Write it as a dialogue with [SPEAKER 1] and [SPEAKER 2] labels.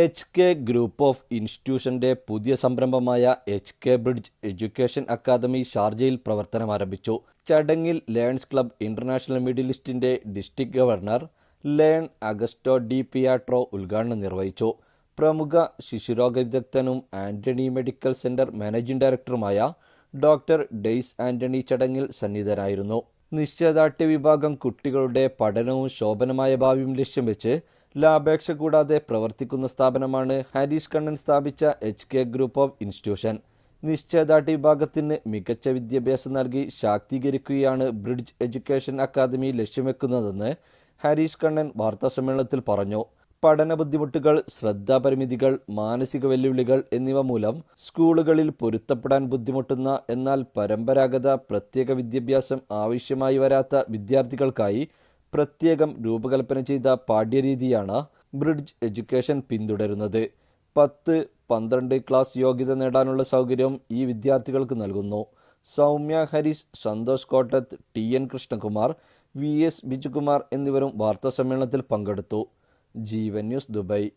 [SPEAKER 1] H K group of ഇൻസ്റ്റിറ്റ്യൂഷന്റെ പുതിയ സംരംഭമായ H K bridge education academy ഷാർജയിൽ പ്രവർത്തനം ആരംഭിച്ചു. ചടങ്ങിൽ lions club international middle ഈസ്റ്റിന്റെ district governor lion Augusto De Pietro ഉദ്ഘാടനം നിർവഹിച്ചു. പ്രമുഖ ശിശുരോഗ വിദഗ്ധനും ആന്റണി മെഡിക്കൽ സെന്റർ മാനേജിംഗ് ഡയറക്ടറുമായ ഡോക്ടർ ഡെയ്സ് ആന്റണി ചടങ്ങിൽ സന്നിധരായിരുന്നു നിശ്ചയദാർഢ്യ വിഭാഗം കുട്ടികളുടെ പഠനവും ശോഭനമായ ഭാവിയും ലക്ഷ്യം വെച്ച് ലാഭേക്ഷ കൂടാതെ പ്രവർത്തിക്കുന്ന സ്ഥാപനമാണ് ഹരീഷ് കണ്ണൻ സ്ഥാപിച്ച H K group of institution. നിശ്ചയദാർഢ്യ വിഭാഗത്തിന് മികച്ച വിദ്യാഭ്യാസം നൽകി ശാക്തീകരിക്കുകയാണ് ബ്രിഡ്ജ് എഡ്യൂക്കേഷൻ അക്കാദമി ലക്ഷ്യം വെക്കുന്നതെന്ന് ഹരീഷ് കണ്ണൻ വാർത്താസമ്മേളനത്തിൽ പറഞ്ഞു. പഠന ബുദ്ധിമുട്ടുകൾ ശ്രദ്ധാപരിമിതികൾ മാനസിക വെല്ലുവിളികൾ എന്നിവ മൂലം സ്കൂളുകളിൽ പൊരുത്തപ്പെടാൻ ബുദ്ധിമുട്ടുന്ന എന്നാൽ പരമ്പരാഗത പ്രത്യേക വിദ്യാഭ്യാസം ആവശ്യമായി വരാത്ത വിദ്യാർത്ഥികൾക്കായി പ്രത്യേകം രൂപകൽപ്പന ചെയ്ത പാഠ്യരീതിയാണ് ബ്രിഡ്ജ് എഡ്യൂക്കേഷൻ പിന്തുടരുന്നത്. പത്ത് പന്ത്രണ്ട് ക്ലാസ് യോഗ്യത നേടാനുള്ള സൗകര്യം ഈ വിദ്യാർത്ഥികൾക്ക് നൽകുന്നു. Soumya Harish Santhosh Kottath T. N. Krishnakumar V. S. Bijukumar എന്നിവരും വാർത്താസമ്മേളനത്തിൽ പങ്കെടുത്തു. Jeevan news Dubai.